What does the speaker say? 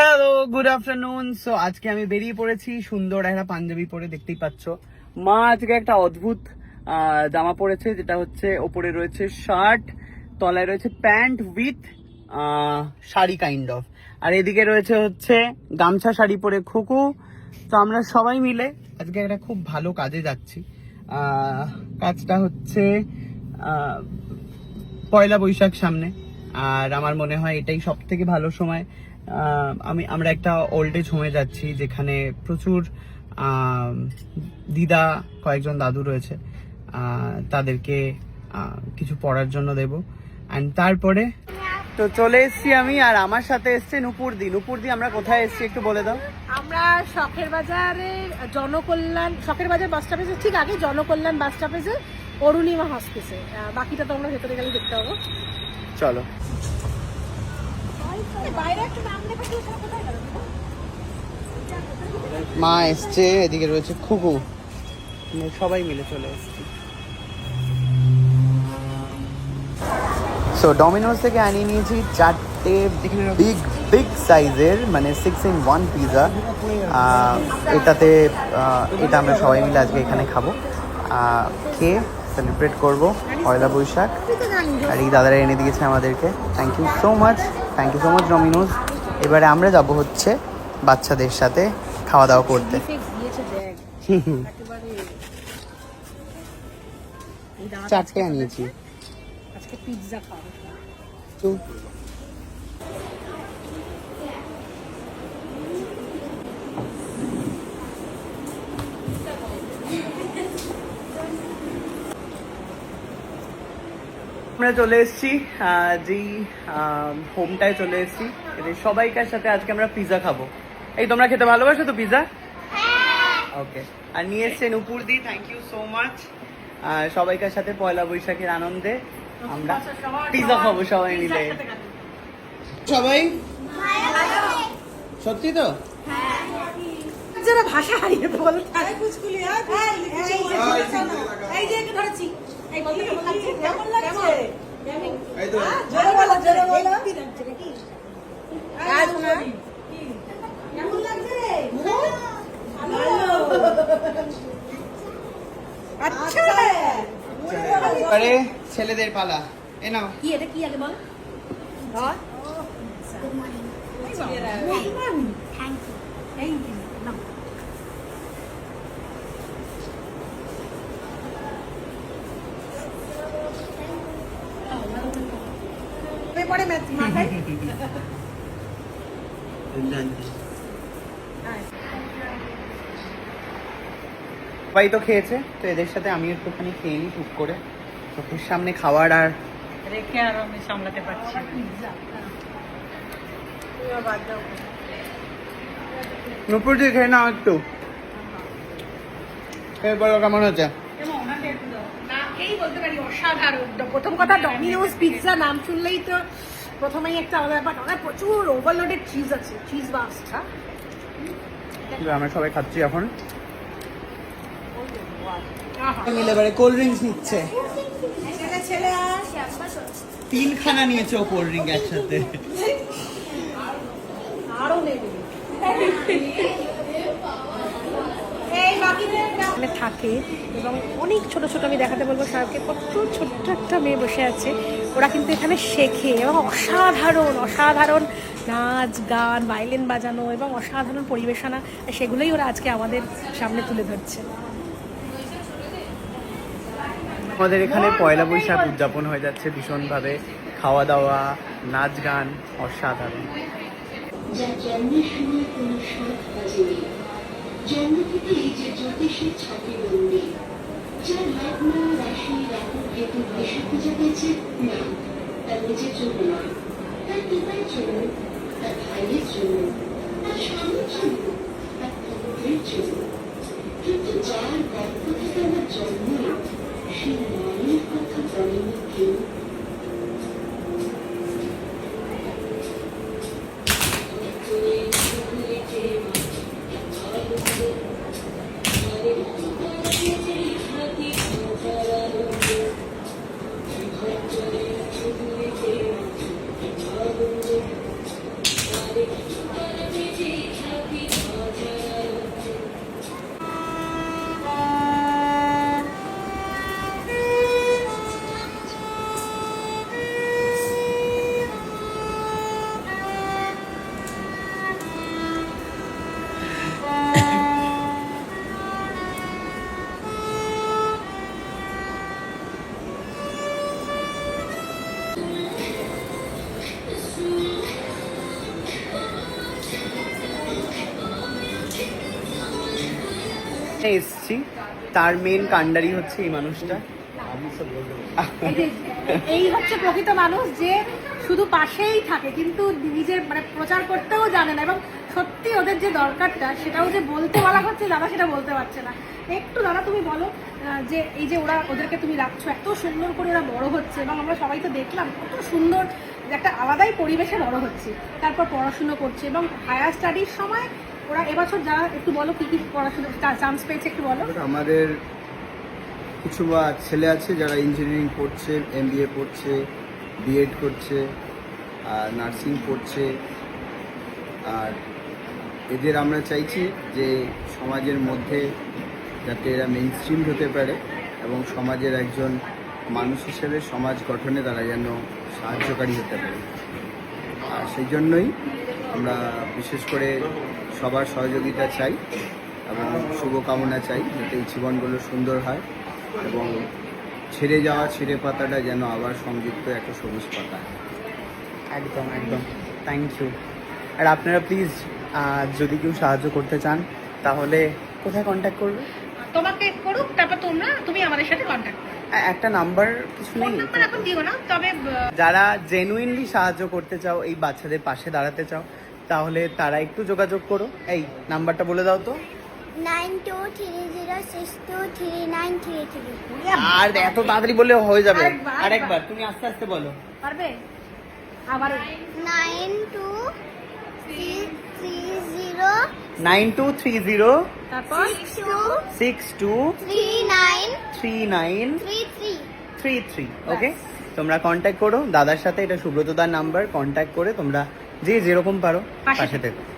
Hello good afternoon so আজকে আমি বেরিয়ে পড়েছি সুন্দর একটা পাঞ্জাবি পরে, দেখতেই পাচ্ছ। মা আজকে একটা অদ্ভুত জামা পরেছে, যেটা হচ্ছে ওপরে রয়েছে শার্ট তলায় রয়েছে pant with sari kind of আর এদিকে রয়েছে হচ্ছে গামছা, শাড়ি পরে খুকু। তো আমরা সবাই মিলে আজকে একটা খুব ভালো কাজে যাচ্ছি। কাজটা হচ্ছে পয়লা বৈশাখ সামনে। আর আমার মনে হয় এটাই সব থেকে ভালো সময়। আমি আমরা একটা ওল্ড এজ হোমে যাচ্ছি যেখানে প্রচুর দিদা কয়েকজন দাদু রয়েছে। তাদেরকে কিছু পড়ার জন্য দেব। অ্যান্ড তারপরে তো চলে এসেছি আমি আর আমার সাথে এসছে নুপুর দি নুপুর দি আমরা কোথায় এসেছি একটু বলে দাও। আমরা শখের বাজারের জনকল্যাণ শখের বাজার বাস স্টপেজের ঠিক আগে জনকল্যাণ বাস স্টপেজে অরুণিমা হসপিসে বাকিটা তো আমরা ভেতরে গেলে দেখতে পাবো। চলো বাইরে একটা নাম লেখা ছিল সেটা কোথায় গেল মা এসছে, এদিকে রয়েছে খুকু। আমরা সবাই মিলে চলে এসেছি। সো ডমিনোস থেকে আনিয়ে নিয়েছি চারটে বিগ বিগ সাইজের মানে সিক্স ইন ওয়ান পিজা এটাতে এটা আমরা সবাই মিলে আজকে এখানে খাব। খেয়ে সেলিব্রেট করব পয়লা বৈশাখ। আর এই দাদারা এনে দিয়েছে আমাদেরকে। Thank you so much thank you so much Domino's এবারে আমরা যাব হচ্ছে বাচ্চাদের সাথে খাওয়া দাওয়া করতে। চারটে আনিয়েছি। আজকে পিৎজা আমরা চলে এসেছি যেই হোমটায় চলে এসেছি। এদের সবাইকার সাথে আজকে আমরা পিৎজা খাব। এই তোমরা খেতে ভালোবাসো তো পিৎজা ওকে আর নিয়ে এসছেন উপর দি থ্যাংক ইউ সো মাচ সবাইকার সাথে পয়লা বৈশাখের আনন্দে আমরা পিৎজা খাব সবাই মিলে। সবাই? সত্যি তো? যারা ভাষা হারিয়ে বল এই যে একটু ধরেছি এই বলতে কেমন লাগছে কেমন লাগছে এই তো জোরে বলো জোরে বলো আজ কেমন লাগছে আচ্ছা আরে ছেলেদের পালা। এ নাও। কি এটা কি আগে বল? পরে মাথায়। সবাই তো খেয়েছে তো এদের সাথে আমি একটুখানি খেয়ে নিই টুক করে। চোখের সামনে খাওয়ার আর রেখে আর আমি সামলাতে পারছি নুপুর দিয়ে খেয়ে নাও একটু। কেমন হচ্ছে এই বলতে পারি অসাধারণ। প্রথম কথা ডমিনোজ পিৎজা নাম শুনলেই তো প্রথমেই একটা আলাদা ব্যাপার। ওখানে প্রচুর ওভারলোডেড চিজ আছে চিজ বাসটা আমরা সবাই খাচ্ছি এখন। এবারে কোল্ড ড্রিঙ্কস নিচ্ছে। তিনখানা নিয়েছে ও কোল্ড ড্রিঙ্ক একসাথে। থাকে এবং অনেক ছোট ছোট আমি দেখাতে বলব সারকে কত ছোট্ট একটা মেয়ে বসে আছে। ওরা কিন্তু এখানে শেখে এবং অসাধারণ অসাধারণ নাচ, গান, ভায়োলিন বাজানো এবং অসাধারণ পরিবেশনা, সেগুলোই ওরা আজকে আমাদের সামনে তুলে ধরছে। আমাদের এখানে পয়লা বৈশাখ উদযাপন হয়ে যাচ্ছে ভীষণভাবে। খাওয়া দাওয়া নাচ গান অসাধারণ। কিন্তু যার থেকে আমার জন্ম সেই মায়ের কথা বলেনি কেউ এসছি। তার মেন কাণ্ডারি হচ্ছে এই মানুষটা। এই হচ্ছে প্রকৃত মানুষ যে শুধু পাশেই থাকে, কিন্তু নিজের মানে প্রচার করতেও জানে না। এবং সত্যি ওদের যে দরকারটা, সেটাও যে বলতে বলা হচ্ছে, দাদা সেটা বলতে পারছে না। একটু দাদা তুমি বলো যে এই যে ওরা ওদেরকে তুমি রাখছো, এত সুন্দর করে ওরা বড় হচ্ছে, এবং আমরা সবাই তো দেখলাম কত সুন্দর একটা আলাদাই পরিবেশে বড় হচ্ছে। তারপর পড়াশুনো করছে, এবং হায়ার স্টাডির সময় ওরা এবছর যারা একটু বলো, কি কি পড়াশোনা চান্স পেয়েছে একটু বলো। আমাদের কিছু বা ছেলে আছে যারা ইঞ্জিনিয়ারিং পড়ছে এমবিএ পড়ছে বিএড করছে, আর নার্সিং পড়ছে আর এদের আমরা চাইছি যে সমাজের মধ্যে যাতে এরা মেইন স্ট্রিম হতে পারে এবং সমাজের একজন মানুষ হিসেবে সমাজ গঠনে তারা যেন সাহায্যকারী হতে পারে। আর সেই জন্যই আমরা বিশেষ করে সবার সহযোগিতা চাই এবং শুভকামনা চাই যাতে এই জীবনগুলো সুন্দর হয় এবং ছেড়ে যাওয়া ছিঁড়ে পাতাটা যেন আবার সংযুক্ত একটা সবুজ পাতা। একদম একদম। থ্যাংক ইউ আর আপনারা প্লিজ যদি কেউ সাহায্য করতে চান তাহলে কোথায় কন্ট্যাক্ট করবে? তোমাকে করুক তারপর তোমরা তুমি আমাদের সাথে কন্ট্যাক্ট একটা নাম্বার কিছু নেই? এখন দিও না তবে যারা জেনুইনলি সাহায্য করতে চাও এই বাচ্চাদের পাশে দাঁড়াতে চাও তাহলে তারা একটু যোগাযোগ করো এই নাম্বারটা বলে দাও তো nine two three zero six two three nine three three আর এত তাড়াতাড়ি বলে হয়ে যাবে আরেকবার, আরেকবার তুমি আস্তে আস্তে বলো পারবে আবার nine two three three zero nine two three zero তারপর six two six two three nine three nine three three three three okay তোমরা কন্ট্যাক্ট করো দাদার সাথে এটা সুব্রতদার নাম্বার কন্ট্যাক্ট করে তোমরা যে যেরকম পারো পাশে থেকে। থেকো।